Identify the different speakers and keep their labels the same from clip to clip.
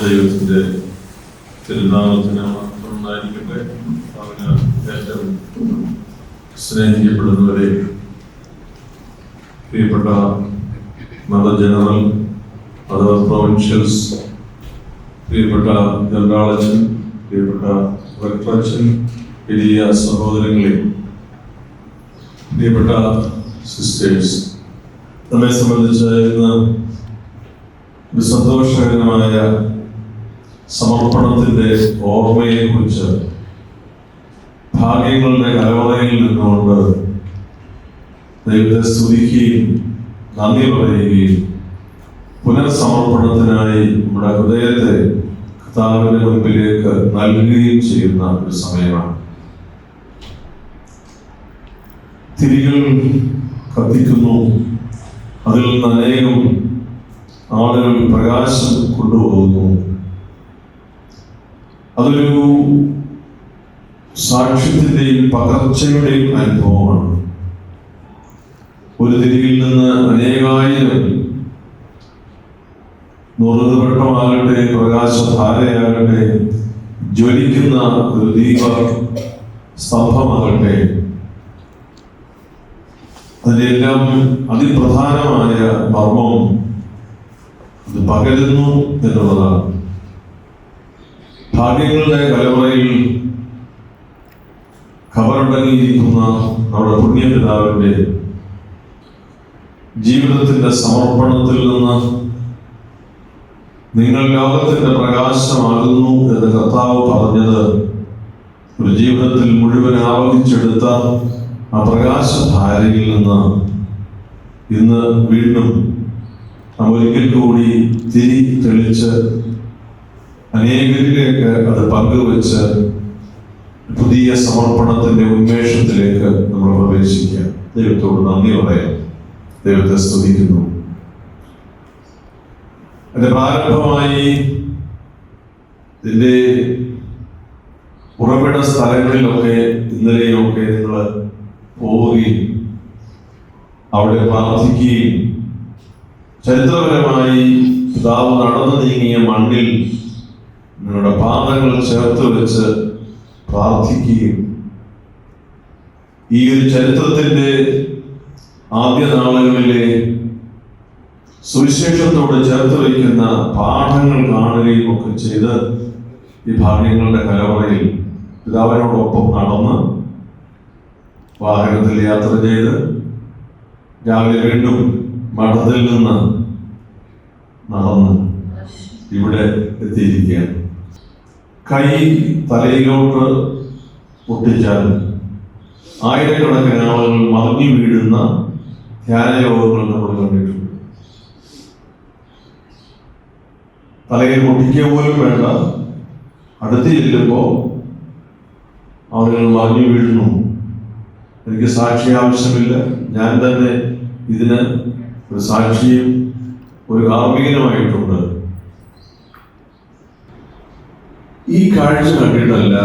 Speaker 1: ദൈവത്തിന്റെ തിരുനാമത്തിന് ഒന്നായിരിക്കട്ടെ അവന് ഏറ്റവും സ്നേഹിക്കപ്പെടുന്നവരെ പ്രിയപ്പെട്ട മത ജനറൽ അഥവാ പ്രൊവിൻഷ്യൽസ് പ്രിയപ്പെട്ട ജനറാളച്ചൻ പ്രിയപ്പെട്ട റക്ടറച്ചൻ വലിയ സഹോദരങ്ങളെ പ്രിയപ്പെട്ട സിസ്റ്റേഴ്സ്. നമ്മെ സംബന്ധിച്ച് ഇന്ന് സന്തോഷകരമായ സമർപ്പണത്തിന്റെ ഓർമ്മയെ കുറിച്ച് ഭാഗ്യങ്ങളുടെ കലവറയിൽ നിന്നുകൊണ്ട് ദൈവത്തെ സ്തുതിക്കുകയും നന്ദി പറയുകയും പുനഃസമർപ്പണത്തിനായി നമ്മുടെ ഹൃദയത്തെ കർത്താവിന്റെ മുൻപിലേക്ക് നൽകുകയും ചെയ്യുന്ന ഒരു സമയമാണ്. തിരികൾ കത്തിക്കുന്നു. അതിൽ നിന്ന് അനേകം ആളുകൾ പ്രകാശം കൊണ്ടുപോകുന്നു. അതൊരു സാക്ഷ്യത്തിന്റെയും പകർച്ചയുടെയും അനുഭവമാണ്. ഒരു തിരിവിൽ നിന്ന് അനേകായിരം നുറുതുവട്ടമാകട്ടെ പ്രകാശധാരയാകട്ടെ ജ്വലിക്കുന്ന ഒരു ദീപ സ്തംഭമാകട്ടെ. അതിലെല്ലാം അതിപ്രധാനമായ മർമ്മം അത് പകരുന്നു എന്നുള്ളതാണ്. ഭാഗ്യങ്ങളുടെ കലവറയിൽ ഖബറടങ്ങിയിരിക്കുന്ന നമ്മുടെ പുണ്യപിതാവിന്റെ ജീവിതത്തിന്റെ സമർപ്പണത്തിൽ നിന്ന് നിങ്ങൾ ലോകത്തിന്റെ പ്രകാശമാകുന്നു എന്ന് കർത്താവ് പറഞ്ഞത് ഒരു ജീവിതത്തിൽ മുഴുവൻ ആവഹിച്ചെടുത്ത ആ പ്രകാശധാരയിൽ നിന്ന് ഇന്ന് വീണ്ടും നാം ഒരിക്കൽ കൂടി തിരി തെളിച്ച് അനേകരിലേക്ക് അത് പങ്കുവെച്ച് പുതിയ സമർപ്പണത്തിന്റെ ഉന്മേഷത്തിലേക്ക് നമ്മൾ പ്രവേശിക്കാം. ദൈവത്തോട് നന്ദി പറയാം. ദൈവത്തെ സ്തുതിക്കുന്നു. അതിന്റെ പ്രാരംഭമായി ഇതിന്റെ ഉറവിട സ്ഥലങ്ങളിലൊക്കെ ഇന്നലെയൊക്കെ നിങ്ങൾ പോവുകയും അവിടെ പ്രാർത്ഥിക്കുകയും ചരിത്രപരമായി പിതാവ് നടന്നു നീങ്ങിയ മണ്ണിൽ നിങ്ങളുടെ പാദങ്ങൾ ചേർത്ത് വെച്ച് പ്രാർത്ഥിക്കുകയും ഈ ഒരു ചരിത്രത്തിന്റെ ആദ്യ നാളുകളിലെ സുവിശേഷത്തോട് ചേർത്ത് വയ്ക്കുന്ന പാഠങ്ങൾ കാണുകയും ഒക്കെ ചെയ്ത് ഈ ഭാഗ്യങ്ങളുടെ കലവറയിൽ പിതാവിനോടൊപ്പം നടന്ന് വാഹനത്തിൽ യാത്ര ചെയ്ത് രാവിലെ വീണ്ടും മഠത്തിൽ നിന്ന് നടന്ന് ഇവിടെ എത്തിയിരിക്കുകയാണ്. കൈ തലയിലോട്ട് പൊട്ടിച്ചാൽ ആയിരക്കണക്കിന് ആളുകൾ മറിഞ്ഞു വീഴുന്ന ധ്യാനയോഗങ്ങൾ നമ്മൾ കണ്ടിട്ടുണ്ട്. തലയിൽ പൊട്ടിക്കുക പോലും വേണ്ട. അടുത്ത് ചെല്ലുമ്പോൾ ആളുകൾ മറിഞ്ഞു വീഴുന്നു. എനിക്ക് സാക്ഷി ആവശ്യമില്ല. ഞാൻ തന്നെ ഇതിന് ഒരു സാക്ഷിയും ഒരു കാർമ്മികനുമായിട്ടുണ്ട്. ഈ കാഴ്ച കണ്ടിട്ടല്ല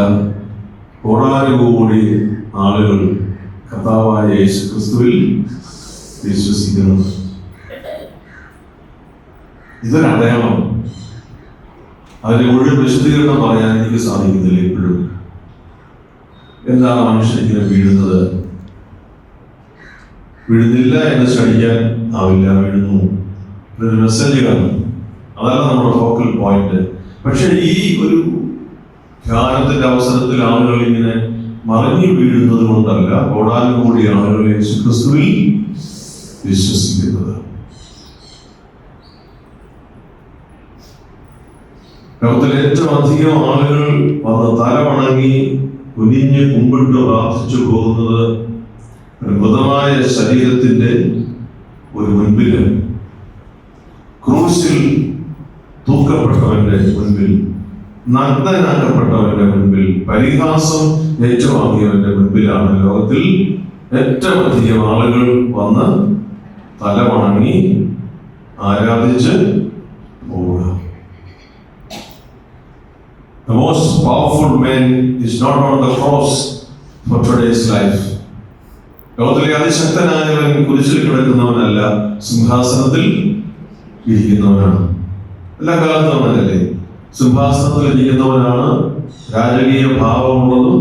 Speaker 1: കോടാനുകൂടി ആളുകൾ കഥാവായ യേശു ക്രിസ്തുവിൽ വിശ്വസിക്കുന്നത്. ഇതൊരു അടയാളം. അതിന്റെ മുഴുവൻ വിശദീകരണം പറയാൻ എനിക്ക് സാധിക്കുന്നില്ല ഇപ്പോഴും. എന്താണ് മനുഷ്യൻ ഇങ്ങനെ വീഴുന്നത്? വീഴുന്നില്ല എന്ന് ശ്രമിക്കാൻ ആവില്ല വീഴുന്നു. മെസ്സേജ് കാണും അതാണ് നമ്മുടെ ഫോക്കൽ പോയിന്റ് പക്ഷെ ഈ ഒരു ധ്യാനത്തിന്റെ അവസരത്തിൽ ആളുകൾ ഇങ്ങനെ മറിഞ്ഞു വീഴുന്നത് കൊണ്ടല്ല കോടാനുകൂടി ആളുകൾ യേശുക്രിസ്തുവിൽ വിശ്വസിക്കുന്നത്. ലോകത്തിൽ ഏറ്റവും അധികം ആളുകൾ വന്ന് തല വണങ്ങി കുനിഞ്ഞ് കുമ്പിട്ട് പ്രാർത്ഥിച്ചു പോകുന്നത് അത്ഭുതമായ ശരീരത്തിന്റെ ഒരു മുൻപിൽ ക്രൂശിൽ തൂക്കപ്പെട്ടവന്റെ മുൻപിൽ നഗ്നനാക്കപ്പെട്ടവന്റെ മുൻപിൽ പരിഹാസം ഏറ്റുവാങ്ങിയവന്റെ മുൻപിലാണ് ലോകത്തിൽ ഏറ്റവും അധികം ആളുകൾ വന്ന് തല വണങ്ങി ആരാധിച്ച് The most powerful man is not on the cross for today's life. ലോകത്തിലെ അതിശക്തനായവൻ കുരിശിൽ കിടക്കുന്നവനല്ല സിംഹാസനത്തിൽ ഇരിക്കുന്നവനാണ്. എല്ലാ കാലത്തും അങ്ങനല്ലേ സിംഹാസനത്തിൽ ഇരിക്കുന്നവനാണ് രാജകീയ ഭാവമുള്ളതും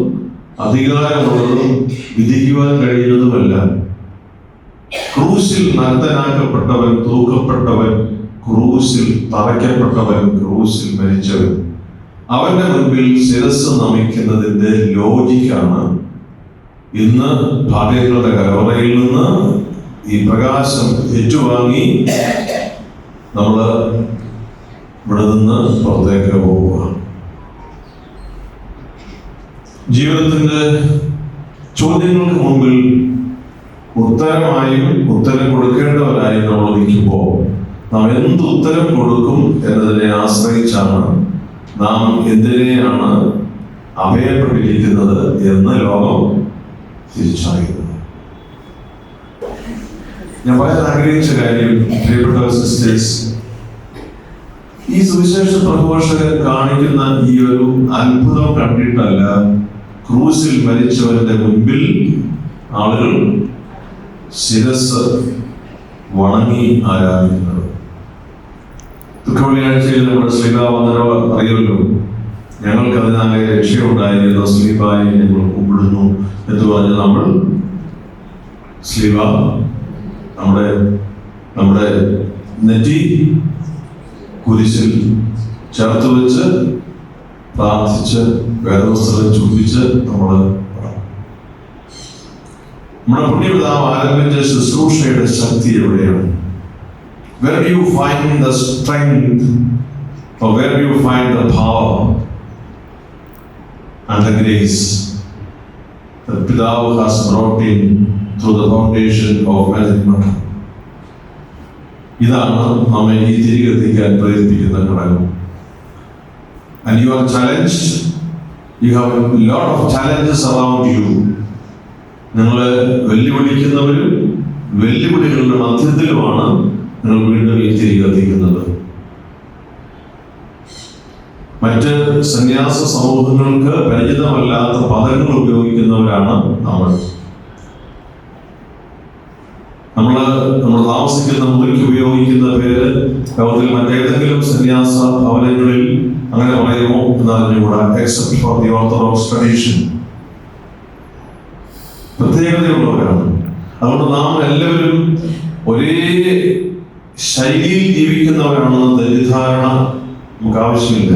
Speaker 1: അധികാരമുള്ളതും വിധിക്കുവാൻ കഴിയുന്നതുമല്ല. ക്രൂശിൽ നഗ്നനാക്കപ്പെട്ടവൻ തൂക്കപ്പെട്ടവൻ ക്രൂശിൽ തറയ്ക്കപ്പെട്ടവൻ ക്രൂശിൽ മരിച്ചവൻ. അവന്റെ മുൻപിൽ ശിരസ് നമിക്കുന്നതിന്റെ ലോജിക്കാണ് ഇന്ന് ഭാഗ്യങ്ങളുടെ കരോറയിൽ നിന്ന് ഈ പ്രകാശം ഏറ്റുവാങ്ങി നമ്മൾ ഇവിടെ നിന്ന് പുറത്തേക്ക് പോവുക. ജീവിതത്തിന്റെ ചോദ്യങ്ങൾക്ക് മുമ്പിൽ ഉത്തരമായും ഉത്തരം കൊടുക്കേണ്ടവരായും നമ്മൾ നിൽക്കുമ്പോൾ നാം എന്ത് ഉത്തരം കൊടുക്കും എന്നതിനെ ആശ്രയിച്ചാണ് നാം എന്തിനെയാണ് അഭയപ്പെട്ടിരിക്കുന്നത് എന്ന് ലോകം തിരിച്ചറിയുന്നത്. ഞാൻ പറയാൻ ആഗ്രഹിച്ച കാര്യം പ്രിയപ്പെട്ട സിസ്റ്റേഴ്സ് ഈ സുവിശേഷ പ്രഘോഷകൻ കാണിക്കുന്ന ഈ ഒരു അത്ഭുതം കണ്ടിട്ടല്ല. ക്രൂസിൽ മരിച്ചവന്റെ മുൻപിൽ ആളുകൾ ശിരസ് വണങ്ങി ആരാധിക്കുന്നത്. ദുഃഖവെള്ളിയാഴ്ചയിൽ നമ്മുടെ ശ്രീകാവന്ദന അറിയുമല്ലോ ഞങ്ങൾക്ക് അതിനാലെ രക്ഷയുണ്ടായിരുന്നു. സ്ലീപായി ഞങ്ങൾ കുമ്പിടുന്നു എന്ന് പറഞ്ഞ് നമ്മൾ സ്ലീവ നമ്മുടെ നമ്മുടെ നെറ്റി കുരിശിൽ ചേർത്ത് വെച്ച് പ്രാർത്ഥിച്ച് വേദവസ്ത്രം ചുംബിച്ച് നമ്മൾ നമ്മുടെ പുണ്യപിതാവ് ആരംഭിച്ച ശുശ്രൂഷയുടെ ശക്തി എവിടെയാണ് Where do you find the strength or where do you find the power and the grace that Pidav has brought in through the foundation of Melody ഇതാണ് നമ്മെ ഈ തിരികെ എത്തിക്കാൻ പ്രേരിപ്പിക്കുന്ന ഘടകം. And you are challenge you have lot of challenges around you നിങ്ങൾ വെല്ലുവിളിക്കുന്നവരും വെല്ലുവിളികളുടെ മധ്യത്തിലുമാണ് നിങ്ങൾ വീണ്ടും ഈ തിരികെ എത്തിക്കുന്നത്. മറ്റ് സന്യാസ സമൂഹങ്ങൾക്ക് പരിചിതമല്ലാത്ത പദങ്ങൾ ഉപയോഗിക്കുന്നവരാണ് നമ്മൾ. നമ്മൾ നമ്മൾ താമസിക്കുന്ന മുറിക്ക് ഉപയോഗിക്കുന്ന പേര് ലോകത്തിൽ മറ്റേതെങ്കിലും സന്യാസ ഭവനങ്ങളിൽ അങ്ങനെ പറയുമോ എന്നറിഞ്ഞുകൂടാ ഫോർ ദി ട്രഡീഷൻ പ്രത്യേകതയുള്ളവരാണ്. അതുകൊണ്ട് നാം എല്ലാവരും ഒരേ ശൈലിയിൽ ജീവിക്കുന്നവരാണെന്ന് തെറ്റിദ്ധാരണ നമുക്ക് ആവശ്യമില്ല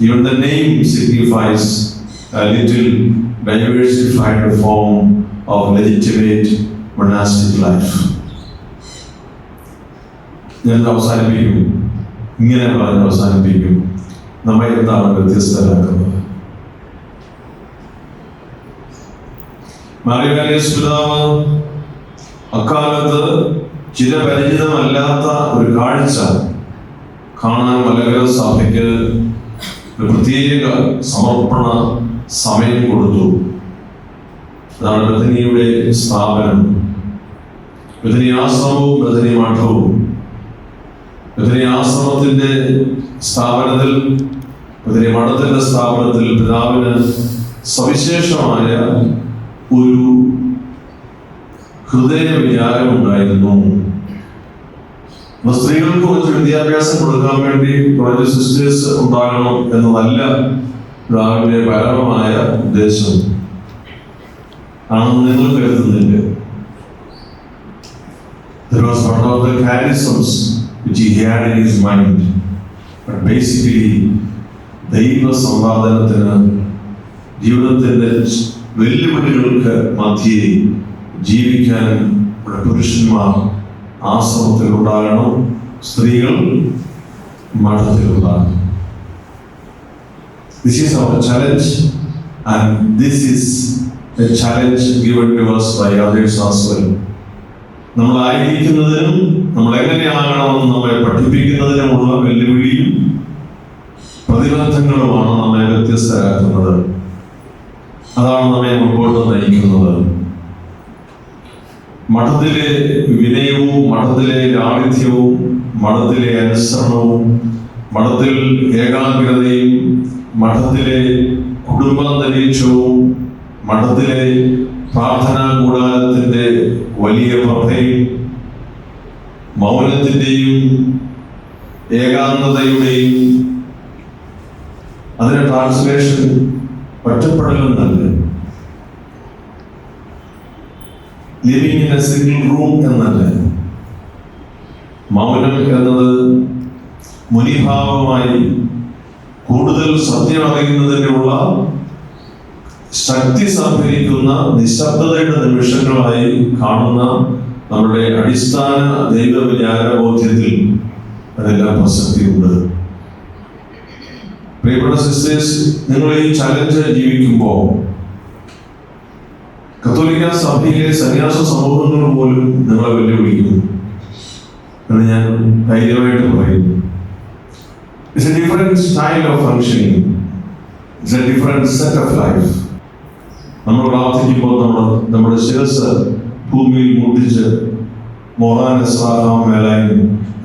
Speaker 1: even the name signifies little diversified form of legitimate monastic life. ഞാൻ ഇത് അവസാനിപ്പിക്കും. ഇങ്ങനെ പറഞ്ഞ് അവസാനിപ്പിക്കും. നമ്മെ എന്താണ് വ്യത്യസ്തരാക്കുന്നത്. മാറിയാലിയസ് പിതാവ് അക്കാലത്ത് ചിരപരിചിതമല്ലാത്ത ഒരു കാഴ്ച കാണാൻ മലകര സഭയ്ക്ക് പ്രത്യേക സമർപ്പണ സമയം കൊടുത്തു. അതാണ് ബദനിയുടെ സ്ഥാപനം. ബദനി ആശ്രമവും ബദനി മഠവും. ബദനി ആശ്രമത്തിന്റെ സ്ഥാപനത്തിൽ ബദനി മഠത്തിന്റെ സ്ഥാപനത്തിൽ പിതാവിന് സവിശേഷമായ ഒരു ഹൃദയ വിചാരം ഉണ്ടായിരുന്നു സ്ത്രീകൾക്ക് കുറച്ച് വിദ്യാഭ്യാസം കൊടുക്കാൻ വേണ്ടി കുറച്ച് സിസ്റ്റേഴ്സ് ഉണ്ടാകണം എന്നതല്ല പിതാവിന്റെ പരമമായ ഉദ്ദേശം. ആണെന്ന് നിങ്ങൾ കരുതുന്നില്ല That was one of the charisms which he had in his mind. But basically, ദൈവ സമ്പാദനത്തിന് ജീവിതത്തിന്റെ വെല്ലുവിളികൾക്ക് മധ്യേ ജീവിക്കാൻ ഇവിടെ പുരുഷന്മാർ ആശ്രമത്തിൽ ഉണ്ടാകണം സ്ത്രീകൾ മഠത്തിലുണ്ടാകണം This is our challenge, and this is a challenge given to us by others as well. നമ്മൾ എങ്ങനെയാകണമെന്ന് നമ്മെ പഠിപ്പിക്കുന്നതിനുമുള്ള വെല്ലുവിളിയും പ്രതിബന്ധങ്ങളുമാണ് നമ്മെ വ്യത്യസ്തരാക്കുന്നത് അതാണ് നമ്മെ മുമ്പോട്ട് നയിക്കുന്നത് മഠത്തിലെ വിനയവും മഠത്തിലെ ലാളിത്യവും മഠത്തിലെ അനുസരണവും മഠത്തിൽ ഏകാഗ്രതയും മഠത്തിലെ കുടുംബാന്തരീക്ഷവും മഠത്തിലെ പ്രാർത്ഥനാ കൂടാരത്തിന്റെ വലിയ പ്രഭയും മൗനത്തിന്റെയും ഏകാന്തതയുടെയും അതിന് translation ഒറ്റപ്പെടലെന്നല്ല living in a single room എന്നല്ല? മൗനം എന്നത് മുനിഭാവമായി കൂടുതൽ സത്യം അറിയുന്നതിനുള്ള ശക്തി സംഭരിക്കുന്ന നിശബ്ദതയുടെ നിമിഷങ്ങളായി കാണുന്ന നമ്മുടെ അടിസ്ഥാന ദൈവ ബോധ്യത്തിൽ അതെല്ലാം പ്രസക്തിയുണ്ട്. പ്രിയപ്പെട്ട സിസ്റ്റേഴ്സ് നിങ്ങൾ ഈ ചലഞ്ച് ജീവിക്കുമ്പോൾ കത്തോലിക്ക സഭയിലെ സന്യാസ സമൂഹങ്ങൾ പോലും നിങ്ങളെ വെല്ലുവിളിക്കുന്നു എന്ന് ഞാൻ ധൈര്യമായിട്ട് പറയുന്നു. It's a different style of functioning it's a different set of life നമ്മൾ പ്രാർത്ഥിക്കുമ്പോൾ നമ്മൾ നമ്മുടെ ശിരസ് ഭൂമിയിൽ മുട്ടിച്ച് മോറാൻ എസ്രാഹാം മേലായി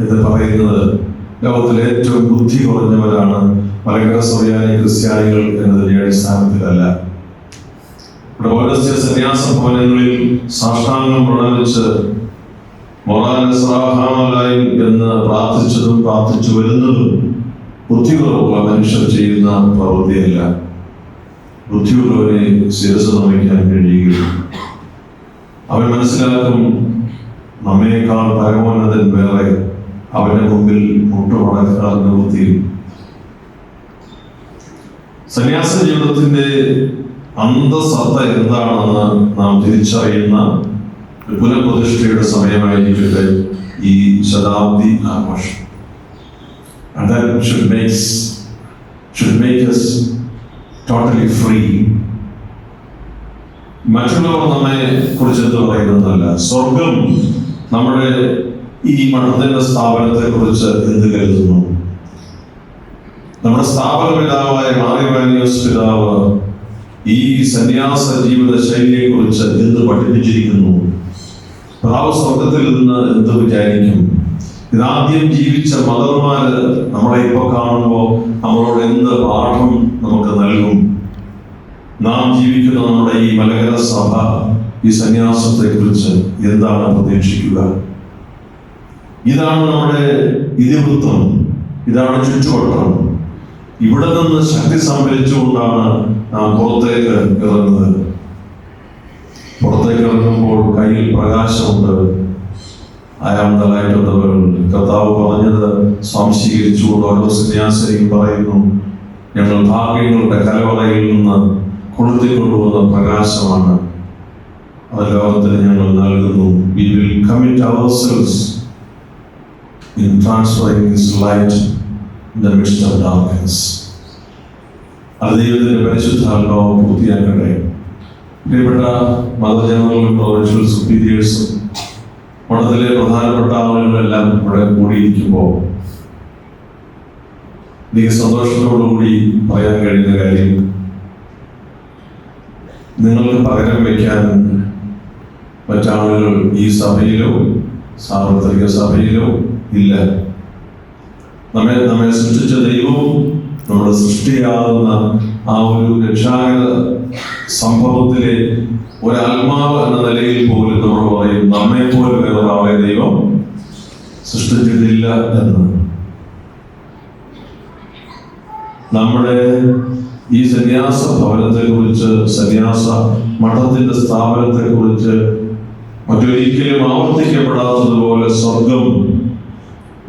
Speaker 1: എന്ന് പറയുന്നത് ലോകത്തിലെ ഏറ്റവും ബുദ്ധി കുറഞ്ഞവരാണ് മലങ്കര ക്രിസ്ത്യാനികൾ എന്നതിന്റെ അടിസ്ഥാനത്തിലല്ല. ഇവിടെ പൗരസ്ത്യ സന്യാസ ഭവനങ്ങളിൽ സാഷ്ടാംഗം പ്രണവിച്ച് മൊറാൻ എന്ന് പ്രാർത്ഥിച്ചതും പ്രാർത്ഥിച്ചു വരുന്നതും ബുദ്ധി കുറവുള്ള മനുഷ്യർ ചെയ്യുന്ന പ്രവൃത്തിയല്ല. ബുദ്ധിയുള്ളവരെ ശിരസ് നമിക്കാൻ കഴിയുകയും അവൻ മനസ്സിലാക്കും നമ്മേക്കാൾ പരമോന്നതൻ വേറെ അവന്റെ മുമ്പിൽ മുട്ടുമടക്കാർ നിവൃത്തിയും സന്യാസ ജീവിതത്തിന്റെ അന്തസത്ത എന്താണെന്ന് നാം തിരിച്ചറിയുന്ന പുനഃപ്രതിഷ്ഠയുടെ സമയമായിരിക്കട്ടെ ഈ ശതാബ്ദി ആഘോഷം. Totally ഫ്രീ മറ്റുള്ളവർ നമ്മെ കുറിച്ച് എന്ത് പറയുന്നതല്ല. സ്വർഗം നമ്മുടെ ഈ മഠത്തിന്റെ സ്ഥാപനത്തെ കുറിച്ച് എന്ത് കരുതുന്നു? നമ്മുടെ സ്ഥാപന പിതാവായ മാറിവാനിയോസ് പിതാവ് ഈ സന്യാസ ജീവിത ശൈലിയെ കുറിച്ച് എന്ത് പഠിപ്പിച്ചിരിക്കുന്നു? പിതാവ് സ്വർഗത്തിൽ നിന്ന് എന്ത് വിചാരിക്കും? ഇതാദ്യം ജീവിച്ച മദർമാര് നമ്മളെ ഇപ്പൊ കാണുമ്പോൾ നമ്മളോട് എന്ത് പാഠം നമുക്ക് നൽകും? നാം ജീവിക്കുന്ന നമ്മുടെ ഈ മലകര സഭ ഈ സന്യാസത്തെ കുറിച്ച് എന്താണ് പ്രതീക്ഷിക്കുക? ഇതാണ് നമ്മുടെ ഇതിവൃത്തം ഇതാണ് ചുറ്റുവട്ടം. ഇവിടെ നിന്ന് ശക്തി സംഭരിച്ചുകൊണ്ടാണ് നാം പുറത്തേക്ക് ഇറങ്ങുന്നത്. പുറത്തേക്ക് ഇറങ്ങുമ്പോൾ കയ്യിൽ പ്രകാശമുണ്ട് വേൾഡ് കർത്താവ് പറഞ്ഞത് സ്വാംശീകരിച്ചുകൊണ്ട് ഓരോ സന്യാസിനെയും പറയുന്നു ഞങ്ങൾ ഭാഗ്യങ്ങളുടെ കലവറയിൽ നിന്ന് കൊളുത്തിക്കൊണ്ടുവന്ന പ്രകാശമാണ്. അത് ലോകത്തിന് ഞങ്ങൾ നൽകുന്നു. We will commit ourselves in transferring his light in the midst of darkness അത് ദൈവത്തിന്റെ പരിശുദ്ധാത്മാവ് പൂർത്തിയാക്കട്ടെ. പ്രിയപ്പെട്ട മതജനങ്ങളും പ്രൊവിൻഷ്യൽ സുപ്പീരിയേഴ്സും മഠത്തിലെ പ്രധാനപ്പെട്ട ആളുകളെല്ലാം ഇവിടെ കൂടിയിരിക്കുമ്പോൾ എനിക്ക് സന്തോഷത്തോടുകൂടി പറയാൻ കഴിയുന്ന കാര്യം നിങ്ങൾക്ക് പകരം വയ്ക്കാൻ മറ്റാളുകൾ ഈ സഭയിലോ സാർവത്രിക സഭയിലോ ഇല്ല. നമ്മെ നമ്മെ സൃഷ്ടിച്ച ദൈവവും നമ്മുടെ സൃഷ്ടിയാകുന്ന ആ ഒരു രക്ഷാകര സംഭവത്തിലെ ഒരാത്മാവ് എന്ന നിലയിൽ പോലും നമ്മൾ പറയും നമ്മെ പോലെ വേറൊരാളെ ദൈവം സൃഷ്ടിച്ചിട്ടില്ല എന്ന്. നമ്മുടെ ഈ സന്യാസ ഭവനത്തെ കുറിച്ച് സന്യാസ മഠത്തിന്റെ സ്ഥാപനത്തെ കുറിച്ച് മറ്റൊരിക്കലും ആവർത്തിക്കപ്പെടാത്തതുപോലെ സ്വർഗം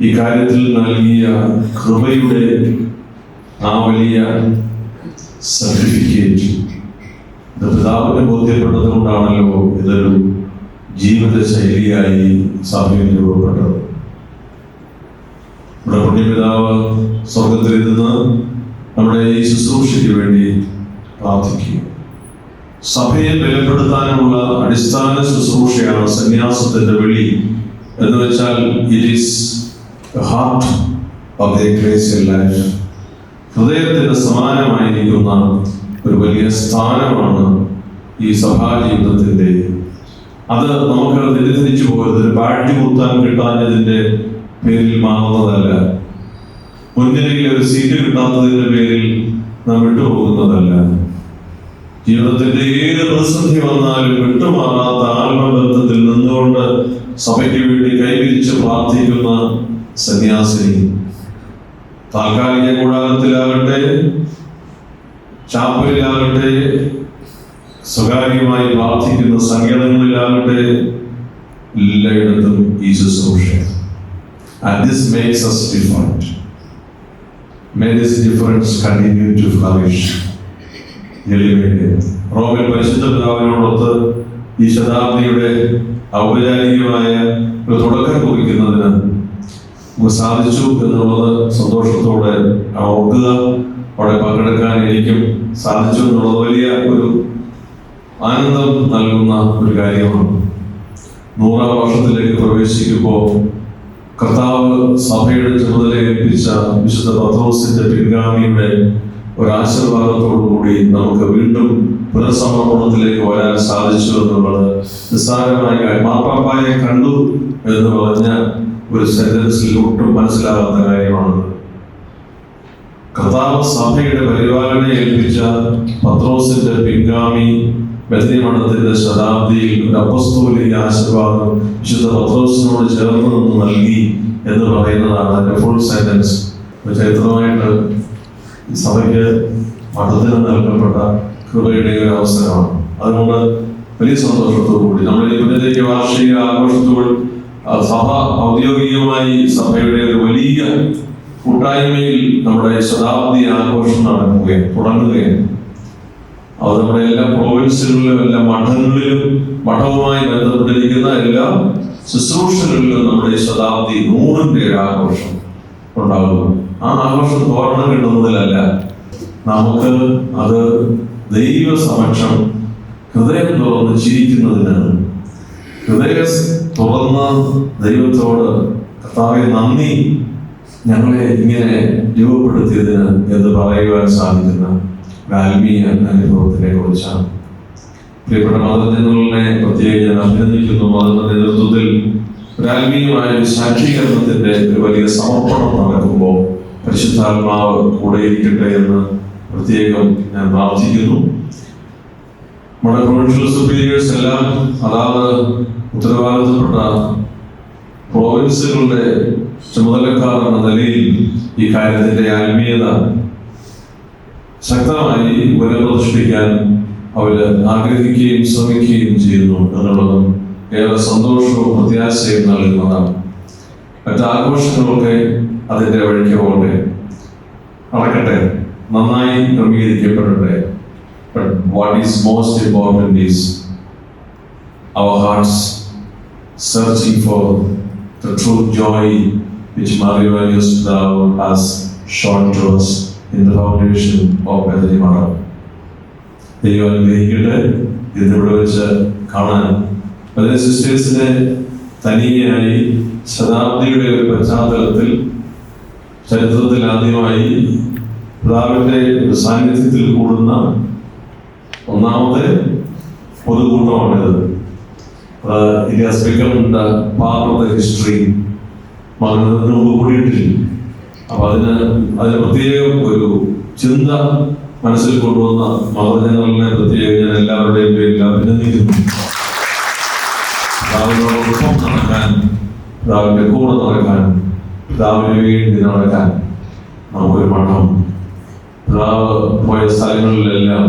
Speaker 1: ഈ കാര്യത്തിൽ നൽകിയ കൃപയുടെ ആ വലിയ സർട്ടിഫിക്കറ്റ് പിതാവിനെ ബോധ്യപ്പെട്ടത് കൊണ്ടാണല്ലോ ഇതൊരു ജീവിതശൈലിയായി സഭയിൽ രൂപപ്പെട്ടത്. നമ്മുടെ പുണ്യപിതാവ് സ്വർഗത്തിലിരുന്ന് നമ്മുടെ ഈ ശുശ്രൂഷയ്ക്ക് വേണ്ടി പ്രാർത്ഥിക്കുക സഭയെ ബലപ്പെടുത്താനുള്ള അടിസ്ഥാന ശുശ്രൂഷയാണ് സന്യാസത്തിന്റെ വിളി എന്ന് വെച്ചാൽ it is heart of the life ഹൃദയത്തിന് സമാനമായിരിക്കുന്ന ഒരു വലിയ സ്ഥാനമാണ് ഈ സഭാ ജീവിതത്തിന്റെ അത് നമുക്ക് തെറ്റിദ്ധരിച്ചു പോകരുത് ഒരു ബാഡ്ജ് കുത്താൻ കിട്ടാഞ്ഞതിന്റെ പേരിൽ മാറുന്നതല്ല മുൻനിരയിൽ ഒരു സീറ്റ് കിട്ടാത്തതിന്റെ പേരിൽ നാം വിട്ടുപോകുന്നതല്ല. ജീവിതത്തിന്റെ ഏത് പ്രതിസന്ധി വന്നാലും വിട്ടുമാറാത്ത ആത്മബന്ധത്തിൽ നിന്നുകൊണ്ട് സഭയ്ക്ക് വേണ്ടി കൈവിരിച്ച് പ്രാർത്ഥിക്കുന്ന സന്യാസിനി. താൽക്കാലിക കൂടാരത്തിലാകട്ടെ ചാപ്പലിലാകട്ടെ സ്വകാര്യമായി പ്രാർത്ഥിക്കുന്ന സങ്കേതങ്ങളിലാകട്ടെ എല്ലായിടത്തും ഈ ശുശ്രൂഷ And this makes us different. May this difference continue to flourish. Roman പരിശുദ്ധ ഈ ശതാബ്ദിയുടെ ഔപചാരികമായ ഒരു തുടക്കം കുറിക്കുന്നതിന് സാധിച്ചു എന്നുള്ളത് സന്തോഷത്തോടെ ഓർക്കുക. അവിടെ പങ്കെടുക്കാൻ എനിക്കും സാധിച്ചു എന്നുള്ളത് വലിയ ഒരു ആനന്ദം നൽകുന്ന ഒരു കാര്യമാണ്. നൂറാം വർഷത്തിലേക്ക് പ്രവേശിക്കുമ്പോൾ കർത്താവ് സഭയുടെ ചുമതല ഏൽപ്പിച്ച വിശുദ്ധ പത്രോസിന്റെ പിൻഗാമിയുടെ ഒരു ആശീർവാദത്തോടു കൂടി നമുക്ക് വീണ്ടും പുനഃസമർപ്പണത്തിലേക്ക് വരാൻ സാധിച്ചു എന്നുള്ളത് നിസ്സാരമായ കാര്യം. മാപ്പാപ്പായെ കണ്ടു എന്ന് പറഞ്ഞ ഒരു സെന്റൻസിൽ ഒട്ടും മനസ്സിലാകാത്ത കർത്താവ് സഭയുടെ പരിപാലനയെ ഏൽപ്പിച്ച പത്രോസിന്റെ പിൻഗാമി ബന്ധ്യമണത്തിന്റെ ശതാബ്ദിയിൽ അപ്പസ്തോലിക ആശീർവാദം വിശുദ്ധ പത്രോസിനോട് ചേർന്ന് നിന്ന് നൽകി എന്ന് പറയുന്നതാണ് അതിന്റെ ഫുൾ സെന്റൻസ് ചരിത്രമായിട്ട് സഭയ്ക്ക് മഠത്തിന് നൽകപ്പെട്ട കൃപയുടെ ഒരു അവസരമാണ്. അതുകൊണ്ട് വലിയ സന്തോഷത്തോടുകൂടി നമ്മൾ ഈ പുനരേക്ക് വാർഷിക ആഘോഷത്തോട് സഭ ഔദ്യോഗികമായി സഭയുടെ ഒരു വലിയ കൂട്ടായ്മയിൽ നമ്മുടെ ശതാബ്ദി ആഘോഷം നടക്കുകയും തുടങ്ങുകയും അത് നമ്മുടെ എല്ലാ പ്രോവിൻസുകളിലും എല്ലാ മഠങ്ങളിലും മഠവുമായി ബന്ധപ്പെട്ടിരിക്കുന്ന എല്ലാ ശുശ്രൂഷകളിലും നമ്മുടെ ശതാബ്ദി നൂറിന്റെ ഒരു ആഘോഷം ഉണ്ടാകുന്നു. ആ ആഘോഷം തോരണം കിട്ടുന്നതിലല്ല നമുക്ക് അത് ദൈവ സമക്ഷം ഹൃദയം തുറന്ന് ചിരിക്കുന്നതിനാണ് ഹൃദയം തുറന്ന് ദൈവത്തോട് കർത്താവെ നന്ദി ഞങ്ങളെ ഇങ്ങനെ രൂപപ്പെടുത്തിയതിന് എന്ന് പറയുവാൻ സാധിക്കുന്ന ആത്മീയ അനുഭവത്തിനെ കുറിച്ചാണ്. പ്രിയപ്പെട്ട മതജനങ്ങളെ പ്രത്യേകം ഞാൻ അഭിനന്ദിക്കുന്നു. മതങ്ങളുടെ നേതൃത്വത്തിൽ ഒരു ആത്മീയമായ ഒരു സാക്ഷീകരണത്തിന്റെ ഒരു വലിയ സമർപ്പണം നടക്കുമ്പോൾ പരിശുദ്ധാത്മാവ് കൂടെയിരിക്കട്ടെ എന്ന് പ്രത്യേകം ഞാൻ പ്രാർത്ഥിക്കുന്നു. നമ്മുടെ പ്രൊവിൻഷ്യൽ സുപ്പീരിയേഴ്സ് എല്ലാം അതാത് ഉത്തരവാദിത്തപ്പെട്ട പ്രോവിൻസുകളുടെ ചുമതലക്കാർ എന്ന നിലയിൽ ഈ കാര്യത്തിന്റെ ആത്മീയത ശക്തമായി പുനഃപ്രദർശിപ്പിക്കാൻ അവർ ആഗ്രഹിക്കുകയും ശ്രമിക്കുകയും ചെയ്യുന്നു എന്നുള്ളതും ഏറെ സന്തോഷവും പ്രത്യാശയും നൽകുന്നതാണ്. മറ്റാഘോഷങ്ങളൊക്കെ അതിന്റെ വഴിക്ക് പോകട്ടെ. നടക്കട്ടെ. നന്നായി ക്രമീകരിക്കപ്പെടട്ടെ. But what is most important is our hearts searching for the true joy which Mario used now as to us in the foundation of Bethany Mara. ദൈവം അനുഗ്രഹിക്കട്ടെ ഇതിവിടെ വെച്ച് കാണാൻ അതിന് സിസ്റ്റേഴ്സിനെ തനിയായി ശതാബ്ദിയുടെ ഒരു പശ്ചാത്തലത്തിൽ ചരിത്രത്തിൽ ആദ്യമായി പിതാവിന്റെ സാന്നിധ്യത്തിൽ കൂടുന്ന ഒന്നാമത്തെ പൊതുകൂട്ടമാണിത് it has become the part of the history മകനത്തിന് മുമ്പ് കൂടിയിട്ടില്ല അപ്പൊ അതിന് അതിന് പ്രത്യേകം ഒരു ചിന്ത മനസ്സിൽ കൊണ്ടുവന്ന മതജനങ്ങളിലെ പ്രത്യേകം ഞാൻ എല്ലാവരുടെയും പേരിൽ അഭിനന്ദിക്കുന്നു. പിതാവിനോടൊപ്പം നടക്കാൻ രാവിലെ കൂടെ നടക്കാൻ രാവിലെ വേണ്ടി നടക്കാൻ നമുക്കൊരു മഠം. പിതാവ് പോയ സ്ഥലങ്ങളിലെല്ലാം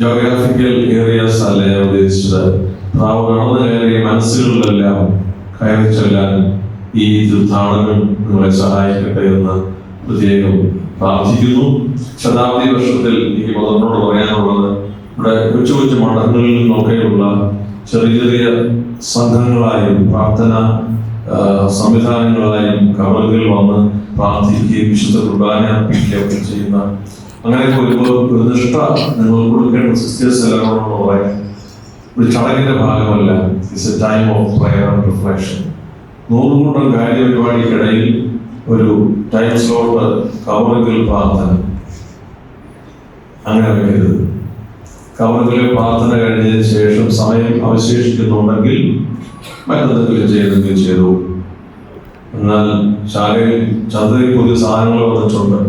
Speaker 1: ജോഗ്രാഫിക്കൽ ഏരിയാസ് അല്ല ഉദ്ദേശിച്ചത്? പിതാവ് നടന്നു കയറിയ മനസ്സുകളിലെല്ലാം കയറി ചെല്ലാൻ ഈ തീർത്ഥാടനം നിങ്ങളെ സഹായിക്കട്ടെ എന്ന് പ്രത്യേകം പ്രാർത്ഥിക്കുന്നു. ശതാബ്ദി വർഷത്തിൽ എനിക്ക് മതത്തിനോട് പറയാനുള്ളത് ഇവിടെ കൊച്ചു കൊച്ചു മഠങ്ങളിൽ നിന്നൊക്കെയുള്ള ചെറിയ ചെറിയ സംഘങ്ങളായും പ്രാർത്ഥന സംവിധാനങ്ങളായും കവറുകൾ വന്ന് പ്രാർത്ഥിക്കുകയും വിശുദ്ധ കുർബാന അർപ്പിക്കുകയൊക്കെ ചെയ്യുന്ന അങ്ങനെയൊക്കെ ഒരു ഒരു നിഷ്ഠ നിങ്ങൾ കൊടുക്കേണ്ട സിസ്റ്റേഴ്സ് എല്ലാം പറയാം ഒരു ചടങ്ങിന്റെ ഭാഗമല്ല. It's a time of prayer and reflection നൂറുകൂട്ടം കാര്യപരിപാടിക്കിടയിൽ ഒരു ടൈം സ്ലോട്ട് കവറുകൾ പ്രാർത്ഥന. അങ്ങനെ വയ്ക്കരുത്. കവറുകളിൽ പ്രാർത്ഥന കഴിഞ്ഞതിന് ശേഷം സമയം അവശേഷിക്കുന്നുണ്ടെങ്കിൽ മറ്റെന്തെങ്കിലും ചെയ്തെങ്കിൽ ചെയ്തു. എന്നാൽ ശാലയിൽ ചന്തയിൽ പുതിയ സാധനങ്ങൾ വന്നിട്ടുണ്ട്.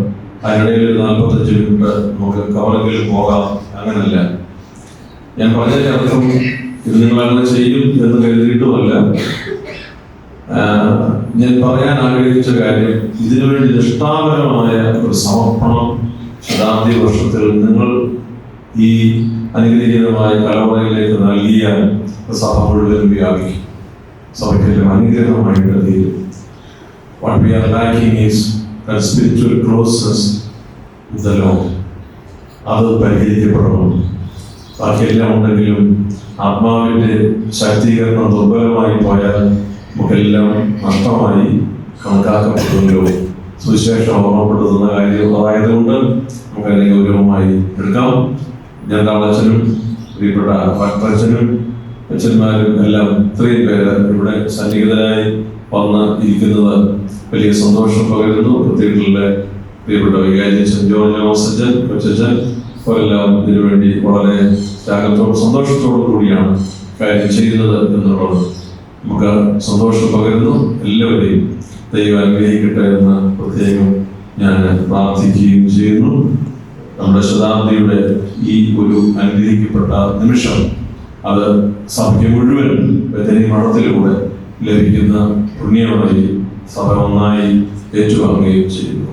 Speaker 1: അതിനിടയിൽ ഒരു നാൽപ്പത്തഞ്ച് മിനിറ്റ് നമുക്ക് കവറുകളിൽ പോകാം. അങ്ങനല്ല. ഞാൻ പറഞ്ഞതിനർത്ഥം ഇത് നിങ്ങൾ അങ്ങനെ ചെയ്യും എന്ന് കരുതിയിട്ടുമല്ല. ഞാൻ പറയാൻ ആഗ്രഹിച്ച കാര്യം ഇതിനുവേണ്ടി നിഷ്ഠാപരമായ ഒരു സമർപ്പണം ശതാബ്ദി വർഷത്തിൽ നിങ്ങൾ ഈ അനുഗ്രഹീതമായ കലവറയിലേക്ക് നൽകിയാൽ സഭ മുഴുവൻ വ്യാപിക്കും. സഭയ്ക്കെല്ലാം അനുഗ്രഹമായിട്ട് തീരും we are are is spiritual with the Lord. അത് പരിഹരിക്കപ്പെടണം. ബാക്കിയെല്ലാം ഉണ്ടെങ്കിലും ആത്മാവിന്റെ ശാക്തീകരണം ദുർബലമായി പോയാൽ നമുക്കെല്ലാം നഷ്ടമായി കണക്കാക്കപ്പെട്ടുണ്ടോ സുവിശേഷം ഓർമ്മപ്പെടുത്തുന്ന കാര്യം നമുക്ക് അതിനെ ഗൗരവമായി എടുക്കാം. ജനതാളച്ചനും പ്രിയപ്പെട്ട ഭക്തച്ചനും അച്ഛന്മാരും എല്ലാം ഇത്രയും പേര് ഇവിടെ സന്നിഹിതരായി വന്ന് ഇരിക്കുന്നത് വലിയ സന്തോഷം പകരുന്നു. പ്രത്യേകിച്ചുള്ള പ്രിയപ്പെട്ട വൈകാരി അച്ഛൻ ജോർജ് ജോസച്ചൻ കൊച്ചച്ചൻ അവരെല്ലാം ഇതിനുവേണ്ടി വളരെ ത്യാഗത്തോടും സന്തോഷത്തോടും കൂടിയാണ് കാര്യം ചെയ്യുന്നത് എന്നുള്ളത്. നമുക്ക് സന്തോഷം പകരുന്നു. എല്ലാവരെയും ദൈവം അനുഗ്രഹിക്കട്ടെ എന്ന് പ്രത്യേകം ഞാൻ പ്രാർത്ഥിക്കുകയും ചെയ്യുന്നു. നമ്മുടെ ശതാബ്ദിയുടെ ഈ ഒരു അനുഗ്രഹിക്കപ്പെട്ട നിമിഷം അത് സഭയ്ക്ക് മുഴുവൻ ബദനി മഠത്തിലൂടെ ലഭിക്കുന്ന പുണ്യമായി സഭ ഒന്നായി ഏറ്റുവാങ്ങുകയും ചെയ്യുന്നു.